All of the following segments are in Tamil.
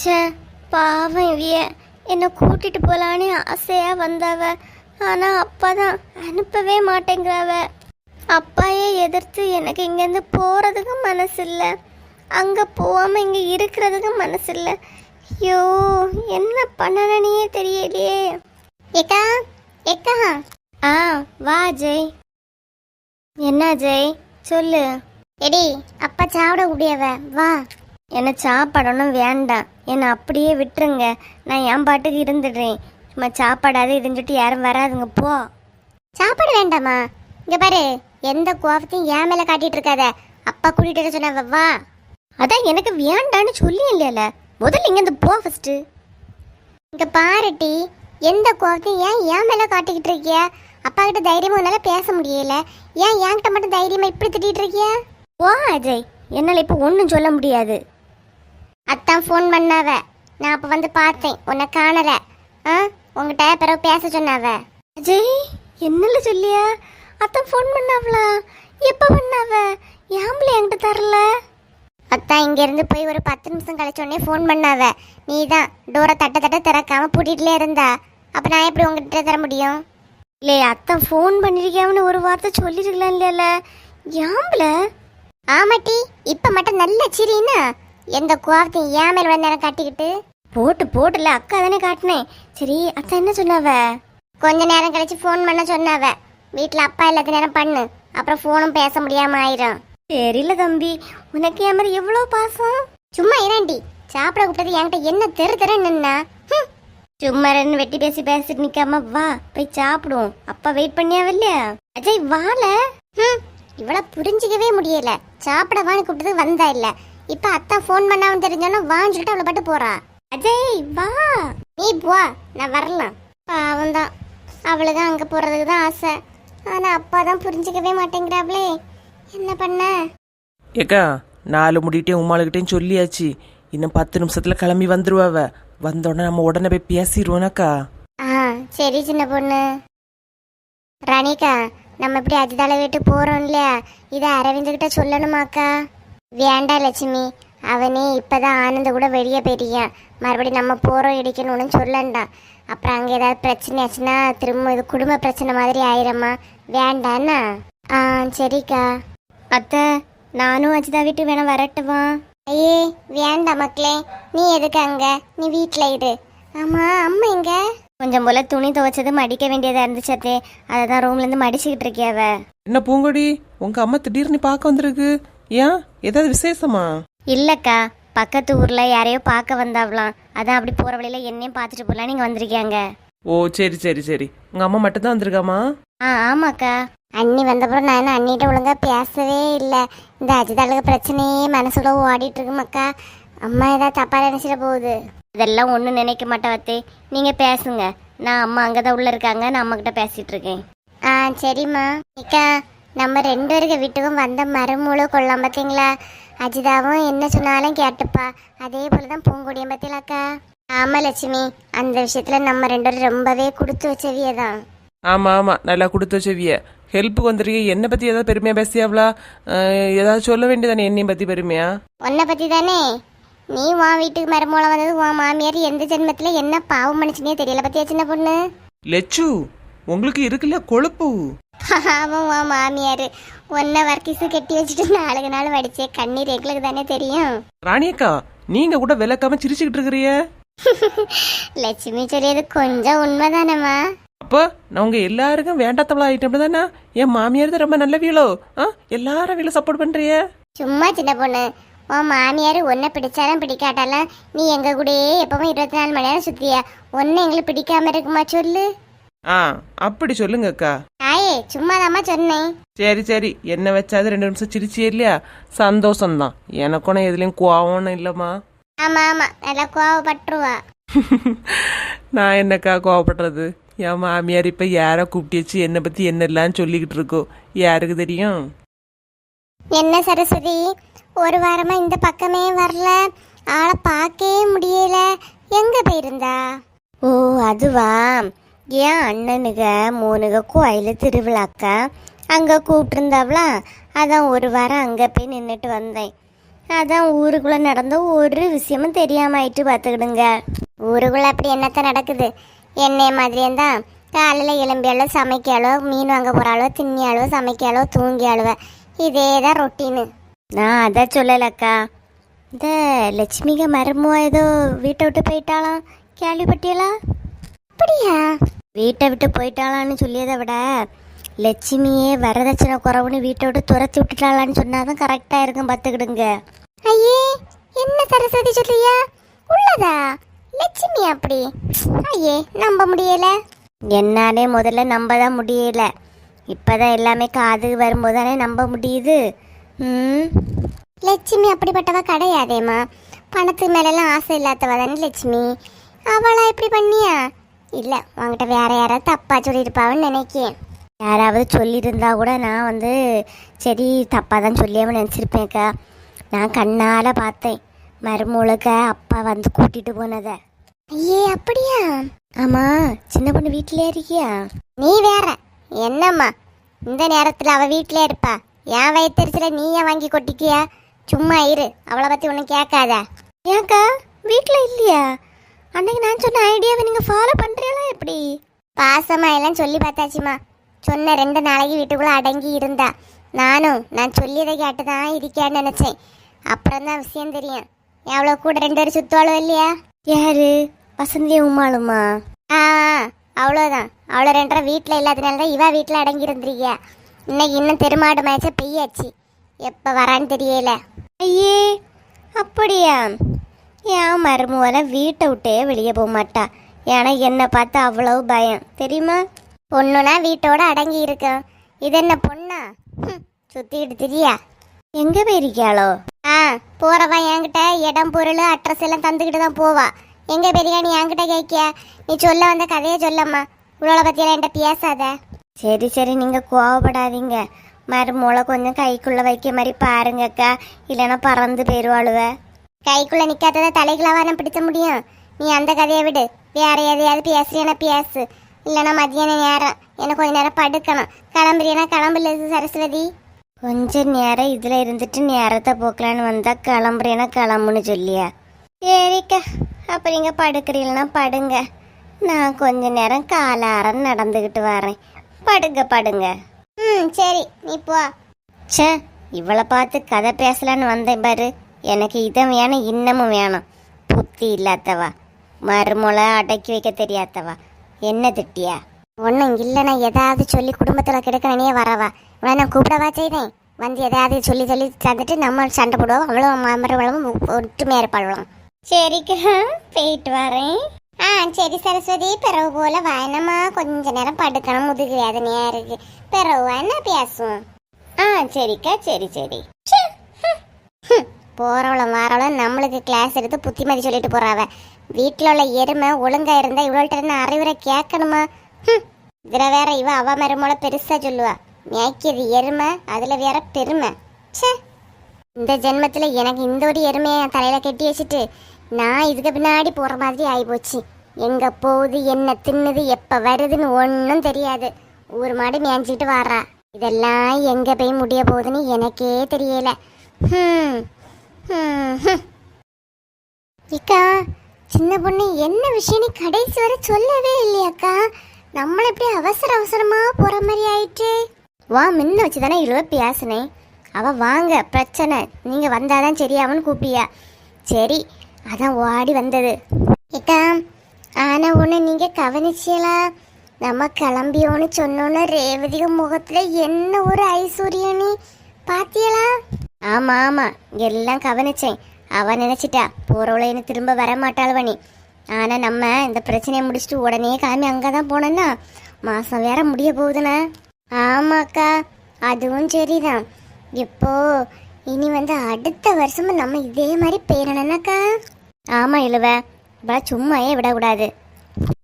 ச்சே பாவம் இவிய. என்னை கூட்டிட்டு போலான்னு ஆசையா வந்தவ. ஆனா அப்பா தான் அனுப்பவே மாட்டேங்கிறாவ. அப்பாயே எதிர்த்து எனக்கு இங்கேருந்து போறதுக்கு மனசு இல்லை அங்க போகாம இங்க இருக்கிறதுக்கு மனசு இல்லை ஐயோ என்ன பண்ணனே தெரியலையே. ஏக்கா ஏக்கா. ஆ வா ஜெய். என்ன ஜெய்? சொல்லு. எடி அப்பா சாப்பிட கூடியவ வா. என்ன சாப்பாடணும் வேண்டாம் என்னை அப்படியே விட்டுருங்க. நான் என் பாட்டுக்கு இருந்துடுறேன். சும்மா சாப்பாடாது இருந்துட்டு யாரும் வராதுங்க போ. சாப்பாடு வேண்டாமா? இங்க பாரு எந்த கோபத்தையும் என் மேல காட்டிட்டு இருக்காத. அப்பா கூட்டிட்டு வர சொன்ன வா. அதான் எனக்கு வேண்டான்னு சொல்லி இல்லைல்ல முதல்ல இங்க இருந்து போ ஃபர்ஸ்ட் இங்க பாருட்டி எந்த கோபத்தையும் ஏன் என் மேல காட்டிக்கிட்டு இருக்கிய? அப்பா கிட்ட தைரியமா உன்னால பேச முடியல. ஏன் என்கிட்ட மட்டும் தைரியமா இப்படி திட்டிட்டு இருக்கிய? ஓ அஜய். என்னால் இப்போ ஒன்றும் சொல்ல முடியாது. அத்தான் ஃபோன் பண்ணாவ. நான் அப்ப வந்து பார்த்தேன். உன்னை காணல. ஆ? உங்ககிட்ட பிறகு பேச சொன்னாவ. அஜய் என்னல சொல்லியா? அத்தான் ஃபோன் பண்ணாவளா? எப்ப பண்ணாவ? ஏம்பல என்கிட்ட தரல? அத்தா இங்க இருந்து போய் ஒரு பத்து நிமிஷம் கழிச்சோடனே ஃபோன் பண்ணாவ. நீ தான் டோரை தட்ட தட்ட திறக்காம பூட்டிட்டுலே இருந்தா. அப்ப நான் எப்படி உங்ககிட்ட தர முடியும்? இல்லே அத்தா ஃபோன் பண்ணிருக்கியாவன்னு ஒரு வார்த்தை சொல்லிருக்கலாம் இல்லையால ஏம்பல ஆமாட்டி இப்ப மட்டும் நல்ல சிரின்னா? எந்த கோவத்தையும் ஏன் மேல வந்து நேரம் காட்டிக்கிட்டு? போட்டு போட்டுல அக்கா தானே காட்டினேன் சரி அத்தா என்ன சொன்னாவ? கொஞ்ச நேரம் கழிச்சு ஃபோன் பண்ண சொன்னாவ. வீட்டில் அப்பா இல்லாத நேரம் பண்ணு. அப்புறம் ஃபோனும் பேச முடியாம ஆயிரும். தெரியல தம்பி. உனக்கு என் மாதிரி எவ்வளோ பாசம்? சும்மா இராண்டி சாப்பிட கூப்பிட்டது என்கிட்ட என்ன தெரு தெரு நின்னா? சும்மா ரெண்டு வெட்டி பேசி பேசிட்டு நிக்காம வா போய் சாப்பிடுவோம். அப்பா வெயிட் பண்ணியாவ இல்லையா? அஜய் வாழ இவள புரிஞ்சிக்கவே முடியல. சாப்பிட வான்னு கூப்பிட்டது வந்தா இல்லை. இப்ப அத்தா ஃபோன் பண்ணாம தெரிஞ்சோன்னா வான்னு சொல்லிட்டு அவளை பட்டு போறா. அஜய் வா. நீ போ நான் வரலாம். பாவம் தான் அவளுக்கு அங்க போறதுக்கு தான் ஆசை. ஆனா அப்பா தான் புரிஞ்சிக்கவே மாட்டேங்கிறாப்ளே. என்ன பண்ண? ஏக்கா நாலு முடிகிட்டே உமாளுகிட்டேயும் சொல்லியாச்சு. இன்னும் பத்து நிமிஷத்துல கிளம்பி வந்துருவாவ வந்தோடனே நம்ம உடனே போய் பேசிடுவோனாக்கா ஆ சரி சின்ன பொண்ணு. ராணிக்கா நம்ம இப்படி அஜிதால வீட்டு போறோம் இல்லையா? இதை அரவிந்த் சொல்லணுமாக்கா? வேண்டாம் லட்சுமி. அவனே இப்பதான் ஆனந்த கூட வெளியே போயிருக்கான் மறுபடியும் நம்ம போறோம் இடிக்கணும்னு சொல்லண்டாம். அப்புறம் அங்கே ஏதாவது பிரச்சனை ஆச்சுன்னா திரும்ப இது குடும்ப பிரச்சனை மாதிரி ஆயிரம்மா. வேண்டாண்ணா. ஆ சரிக்கா. அத்தை நானும் அஜிதா வீட்டு வேணா வரட்டுமா? ஐயே வேண்டாம் மக்களே. நீ எதுக்கு அங்க? நீ வீட்ல இரு. ஆமா அம்மா எங்க? கொஞ்சம் போல துணி துவைச்சது மடிக்க வேண்டியதா இருந்துச்சு அத்தே. அதை தான் ரூம்ல இருந்து மடிச்சுக்கிட்டு இருக்கியாவ. என்ன பூங்கொடி? உங்க அம்மா திடீர்னு பார்க்க வந்திருக்கு. ஏன் ஏதாவது விசேஷமா? இல்லக்கா பக்கத்து ஊர்ல யாரையோ பார்க்க வந்தாவலாம் அதான் அப்படி போற வழியில என்னையும் பார்த்துட்டு போலாம் நீங்க வந்திருக்கியாங்க ஓ சரி சரி சரி. உங்க அம்மா மட்டும் தான் வந்திருக்காமா? ஆ ஆமாக்கா. அண்ணி வந்தப்புறம் நான் என்ன அண்ணிட்ட ஒழுங்கா பேசவே இல்லை. இந்த அஜிதாளுக்கு பிரச்சனையே மனசுல ஓடிட்டு இருக்குமாக்கா அம்மா ஏதாவது தப்பா நினைச்சிட போகுது. இதெல்லாம் ஒன்றும் நினைக்க மாட்டேன் வத்தே நீங்க பேசுங்க. நான் அம்மா அங்கதான் உள்ள இருக்காங்க. நான் அம்மா கிட்ட பேசிட்டு இருக்கேன். ஆ சரிம்மா. அக்கா நம்ம ரெண்டு பேருக்கு வீட்டுக்கும் வந்த மறுமூளை கொள்ளலாம் பார்த்தீங்களா? அஜிதாவும் என்ன சொன்னாலும் கேட்டுப்பா. அதே போல தான் பூங்கொடியும் பார்த்தீங்களாக்கா? ஆமா லட்சுமி. அந்த விஷயத்துல நம்ம ரெண்டு பேரும் ரொம்பவே கொடுத்து வச்சவியே தான் ஆமா ஆமா. நல்லா கொடுத்து வச்சவிய. ஹெல்ப்புக்கு வந்திருக்கீங்க என்னை பத்தி ஏதாவது பெருமையா பேசியாவளா? ஏதாவது சொல்ல வேண்டியதானே என்னையும் பத்தி பெருமையா? உன்னை பத்தி தானே நீ உன் வீட்டுக்கு மருமூலம் வந்தது உன் மாமியார் எந்த ஜென்மத்துல என்ன பாவம் மனுஷனே தெரியல பத்தியா சின்ன பொண்ணு? லெச்சு உங்களுக்கு இருக்குல்ல கொழுப்பு. பாவம் உன் மாமியார். உன்னை வர்க்கீஸு கட்டி வச்சுட்டு நாளுக்கு நாள் வடிச்சே கண்ணீர் எங்களுக்கு தானே தெரியும். ராணியக்கா நீங்க கூட விளக்காம சிரிச்சுக்கிட்டு இருக்கிறிய லட்சுமி சொல்லியது கொஞ்சம் உண்மைதானம்மா. அப்ப நான் உங்க எல்லாருக்கும் வேண்டாத்தவளா ஆயிட்டோம் தானே என் மாமியார் தான் ரொம்ப நல்ல வீலோ ஆ? எல்லாரும் வீல சப்போர்ட் பண்றிய? சும்மா சின்ன பொண்ணு. உன் மாமியார் உன்னை பிடிச்சாலும் பிடிக்காட்டாலும் நீ எங்க கூடயே எப்பவும் இருபத்தி நாலு மணி நேரம் சுத்தியா? உன்னை எங்களுக்கு பிடிக்காம இருக்குமா சொல்லு. ஆ அப்படி சொல்லுங்க அக்கா ஆயே சும்மாதாம்மா சொன்னேன். சரி சரி. என்ன வச்சாது ரெண்டு நிமிஷம் சிரிச்சியே இல்லையா? சந்தோஷம்தான். எனக்கும் நான் எதுலயும் கோவம்னு இல்லம்மா. ஆமா ஆமா. நல்லா கோவப்பட்டுருவா. நான் என்னக்கா கோவப்படுறது? என் மாமியார் இப்ப யாரை கூப்பிட்டு வச்சு என்னை பத்தி என்னெல்லாம் சொல்லிக்கிட்டு இருக்கோ? யாருக்கு தெரியும்? என்ன சரஸ்வதி? ஒரு வாரமா இந்த பக்கமே வரல. ஆளை பார்க்கவே முடியல. எங்க போயிருந்தா? ஓ அதுவா? என் அண்ணனுக மூணுக கோயில் திருவிழாக்கா அங்கே கூப்பிட்டுருந்தாவளா அதான் ஒரு வாரம் அங்கே போய் நின்றுட்டு வந்தேன். அதான் ஊருக்குள்ளே நடந்த ஒரு விஷயமும் தெரியாமல் ஆயிட்டு பார்த்துக்கிடுங்க ஊருக்குள்ளே அப்படி என்னத்த நடக்குது? என்னைய மாதிரியே தான் காலையில் எலும்பியாலோ சமைக்காலோ மீன் வாங்க போகிறாளோ தின்னியாலோ சமைக்காலோ தூங்கியாளுவ. இதே தான் ரொட்டீனு. நான் அதை சொல்லலக்கா. இந்த லட்சுமிக மருமோ ஏதோ வீட்டை விட்டு போயிட்டாளாம்? கேள்விப்பட்டியலா? அப்படியா? வீட்டை விட்டு போயிட்டாளான்னு சொல்லியதை விட லட்சுமியே வரதட்சணை குறவுன்னு வீட்டை விட்டு துரத்தி விட்டுட்டாளான்னு சொன்னாதான் கரெக்டாக இருக்கும் பார்த்துக்கிடுங்க. ஐயே என்ன சரஸ்வதி சொல்லியா உள்ளதா? லட்சுமி அப்படி? ஐயே நம்ப முடியல. என்னாலே முதல்ல நம்ப தான் முடியல. இப்பதான் எல்லாமே காது வரும்போது தானே நம்ப முடியுது. ம்? லட்சுமி அப்படிப்பட்டவ கிடையாதேம்மா. பணத்துக்கு மேலெல்லாம் ஆசை இல்லாதவ தானே லட்சுமி. அவளா இப்படி பண்ணியா? இல்லை உங்ககிட்ட வேற யாராவது தப்பா சொல்லியிருப்பாவன்னு நினைக்கேன். யாராவது சொல்லியிருந்தா கூட நான் வந்து சரி தப்பாக தான் சொல்லியாமல் நினச்சிருப்பேன்க்கா நான் கண்ணால் பார்த்தேன். மருமூளுக்க அப்பா வந்து கூட்டிட்டு போனதை. ஐயே அப்படியா? ஆமா சின்ன பொண்ணு வீட்டிலே இருக்கியா? நீ வேற. என்னம்மா? இந்த நேரத்தில் அவ வீட்டிலே இருப்பா. என் வயிற்றுல நீ ஏன் வாங்கி கொட்டிக்கியா? சும்மா இரு. அவளை பற்றி ஒன்றும் கேட்காத. ஏன்க்கா வீட்டில் இல்லையா? அன்னைக்கு நான் சொன்ன ஐடியாவை நீங்கள் ஃபாலோ பண்ணுறீங்களா எப்படி? பாசமா எல்லாம் சொல்லி பார்த்தாச்சுமா. சொன்ன ரெண்டு நாளைக்கு வீட்டுக்குள்ளே அடங்கி இருந்தா. நானும் நான் சொல்லியதை கேட்டு தான் இருக்கேன்னு நினச்சேன். அப்புறம் தான் விஷயம் தெரியும். எவ்வளோ கூட ரெண்டு பேரும் சுற்றுவாளோ இல்லையா? யாரு? வசந்தி உமாளுமா? ஆ அவ்வளோதான் அவ்வளோ ரெண்டரை வீட்டில் இல்லாதனால தான் இவ வீட்டில் அடங்கி இருந்திருக்கியா. இன்னைக்கு இன்னும் தெருமாடு மேய்ச்ச பெய்யாச்சு. எப்போ வரான்னு தெரியல. ஐயே அப்படியா? என் மருமோல வீட்டை விட்டே வெளியே போக மாட்டா. ஏன்னா என்னை பார்த்து அவ்வளவு பயம். தெரியுமா? பொண்ணுனா வீட்டோட அடங்கி இருக்கும் இது என்ன பொண்ணா? சுத்திக்கிட்டு திரியா? எங்க போயிருக்கியாளோ ஆ போறவா என்கிட்ட இடம் பொருள் அட்ரஸ் எல்லாம் தந்துக்கிட்டு தான் போவா. எங்க பெரியா நீ என்கிட்ட கேட்கிய? நீ சொல்ல வந்த கதையை சொல்லம்மா. இவ்வளோ பத்தியெல்லாம் என்கிட்ட பேசாத. சரி சரி நீங்க கோவப்படாதீங்க. மருமூளை கொஞ்சம் கைக்குள்ள வைக்க மாதிரி பாருங்கக்கா இல்லைன்னா பறந்து போயிருவாளுவ கைக்குள்ள நிக்காதத தலைகளவா நான் பிடிச்ச முடியும்? நீ அந்த கதையை விடு. வேற எதையாவது பேசுறியனா பேசு. இல்லைன்னா மதியான நேரம். எனக்கு கொஞ்ச நேரம் படுக்கணும். கிளம்புறியனா கிளம்புல சரஸ்வதி? கொஞ்ச நேரம் இதுல இருந்துட்டு நேரத்தை போக்கலான்னு வந்தா கிளம்புறேன்னா கிளம்புன்னு சொல்லியா? சரிக்கா. அப்ப நீங்க படுக்கிறீங்கன்னா படுங்க. நான் கொஞ்ச நேரம் காலாரம் நடந்துக்கிட்டு வரேன். படுங்க படுங்க. ம் சரி. நீ போ. ச்சே இவளை பார்த்து கதை பேசலான்னு வந்தேன் பாரு. எனக்கு இதை வேணும் இன்னமும் வேணும். புத்தி இல்லாதவா? மறுமொளை அடக்கி வைக்க தெரியாதவா? என்ன திட்டியா? ஒன்றும் இல்லைன்னா ஏதாவது சொல்லி குடும்பத்தில் கிடக்கணே வரவா? இவளை நான் கூப்பிடவா செய்தேன்? வந்து எதாவது சொல்லி சொல்லி தந்துட்டு நம்ம சண்டை போடுவோம். அவ்வளோ மருமகளும் ஒற்றுமையாக இருப்பாளும் சரிக்கா போயிட்டு வரேன். ஆ சரி சரஸ்வதி பிறகு போல வாயனமா கொஞ்ச நேரம் படுக்கணும். முதுகு வேதனையா இருக்கு. பிறகு என்ன பேசுவோம்? ஆ சரிக்கா சரி சரி. போகிறவளும் வரவளும் நம்மளுக்கு கிளாஸ் எடுத்து புத்திமதி சொல்லிட்டு போகிறாவ வீட்டில் உள்ள எருமை ஒழுங்கா இருந்தால் இவள்கிட்ட என்ன அறிவுரை கேட்கணுமா? ஹம். இதுல வேற இவ அவ மருமோல பெருசா சொல்லுவா. மேய்க்கிறது எருமை அதில் வேற பெருமை. சே இந்த ஜென்மத்தில் எனக்கு இந்த ஒரு எருமையை என் தலையில் கட்டி வச்சுட்டு நான் இதுக்கு பின்னாடி போகிற மாதிரி ஆகிப்போச்சு எங்கே போகுது என்ன தின்னுது எப்போ வருதுன்னு ஒன்றும் தெரியாது. ஊர் மாடு மேய்ஞ்சிக்கிட்டு வாரா. இதெல்லாம் எங்கே போய் முடிய போகுதுன்னு எனக்கே தெரியலை. ம் ஹம், இக்கா சின்ன பொண்ணு என்ன விஷயம்னு கடைசி வரை சொல்லவே இல்லையாக்கா? நம்மள இப்படி அவசர அவசரமா போற மாதிரி ஆயிட்டு. வா முன்ன வச்சு தானே இவ்வளோ பேசினேன் அவ வாங்க பிரச்சனை. நீங்க வந்தாதான் சரியாவன்னு கூப்பியா சரி அதான் ஓடி வந்தது. இக்கா ஆனா ஒன்று நீங்க கவனிச்சியலா? நம்ம கிளம்பியோன்னு சொன்னோன்னு ரேவதிக முகத்துல என்ன ஒரு ஐஸ்வர்யனி பாத்தியலா? ஆமா ஆமா. எல்லாம் கவனிச்சேன். அவ நினைச்சிட்டா போறவளைன்னு திரும்ப வர மாட்டாள்வனி ஆனா நம்ம இந்த பிரச்சனையை முடிச்சுட்டு உடனே கிளம்பி அங்கதான் போனோம்னா மாசம் வேற முடிய போகுதுண்ணா. ஆமாக்கா அதுவும் சரிதான். இப்போ இனி வந்து அடுத்த வருஷமும் நம்ம இதே மாதிரி பேரணும்னாக்கா ஆமா இழுவ. இவள சும்மாயே விடக்கூடாது.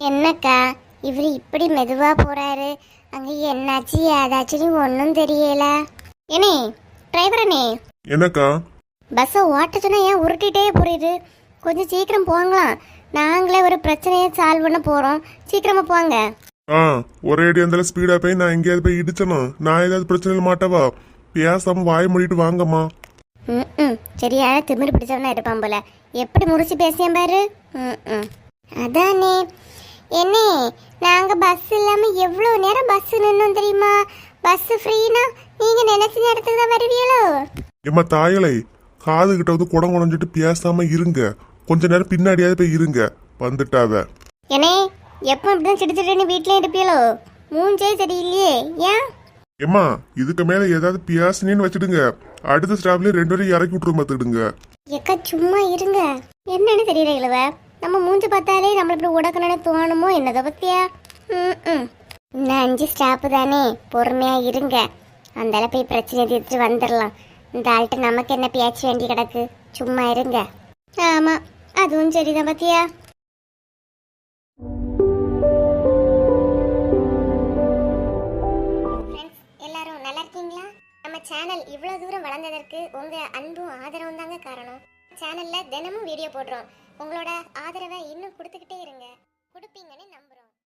என்னக்கா? இவர் இப்படி மெதுவா போறாரு. அங்க என்னாச்சு ஏதாச்சும் ஒன்றும் தெரியல. ஏனே டிரைவரனே என்னக்கா? பஸ்ஸை ஓட்ட சொன்னா ஏன் உருட்டிட்டே போறீரு? கொஞ்சம் சீக்கிரம் போங்களாம் நாங்களே ஒரு பிரச்சனையை சால்வ் பண்ண போறோம். சீக்கிரமா போங்க. ஆ ஒரே அடி அந்த ஸ்பீடா போய் நான் எங்கேயாவது போய் இடிச்சணும் நான் ஏதாவது பிரச்சனையில் மாட்டவா? பேசாம வாய் மூடிட்டு வாங்கம்மா. ம் ம் சரியான திமிரு பிடிச்சவனா இருப்பான் போல. எப்படி முறிச்சு பேசியேன் பாரு. ம் அதானே. என்ன நாங்க பஸ் இல்லாம எவ்வளவு நேரம் பஸ் நின்னோம் தெரியுமா? பஸ் ஃப்ரீனா நீங்க நினைச்ச நேரத்துக்கு தான் வருவீங்களோ? ஏம்மா தாயலை காது கிட்ட வந்து குடம் குடஞ்சிட்டு பேசாம இருங்க. கொஞ்ச நேரம் பின்னாடியாவது போய் இருங்க. வந்துட்டாவ. ஏனே எப்போ இப்படிதான் சிட்டு சிட்டுன்னு வீட்லயே இருப்பீங்களோ? மூஞ்சே சரியில்லையே ஏன்? ஏம்மா இதுக்கு மேல ஏதாவது பேசுனேன்னு வச்சிடுங்க. அடுத்த ஸ்டாப்லயே ரெண்டு பேரும் இறக்கி விட்டுரு பார்த்துடுங்க. எக்கா சும்மா இருங்க. என்னன்னு தெரியல இழுவ நம்ம மூஞ்சி பார்த்தாலே நம்மள இப்படி உடக்கணும்னு தோணுமோ என்னதை பத்தியா ம் ம். இன்னும் அஞ்சு ஸ்டாப்பு தானே. பொறுமையாக இருங்க. அந்த போய் பிரச்சனை தீர்த்து வந்துடலாம். இந்த ஆள்கிட்ட நமக்கு என்ன பேச்சு வேண்டி கிடக்கு? சும்மா இருங்க. ஆமாம் அதுவும் சரிதான் பத்தியா? எல்லாரும் நல்லா இருக்கீங்களா? நம்ம சேனல் இவ்வளோ தூரம் வளர்ந்ததற்கு உங்கள் அன்பும் ஆதரவும் தாங்க காரணம். சேனலில் தினமும் வீடியோ போடுறோம். உங்களோட ஆதரவை இன்னும் கொடுத்துக்கிட்டே இருங்க. கொடுப்பீங்கன்னு நம்புறோம்.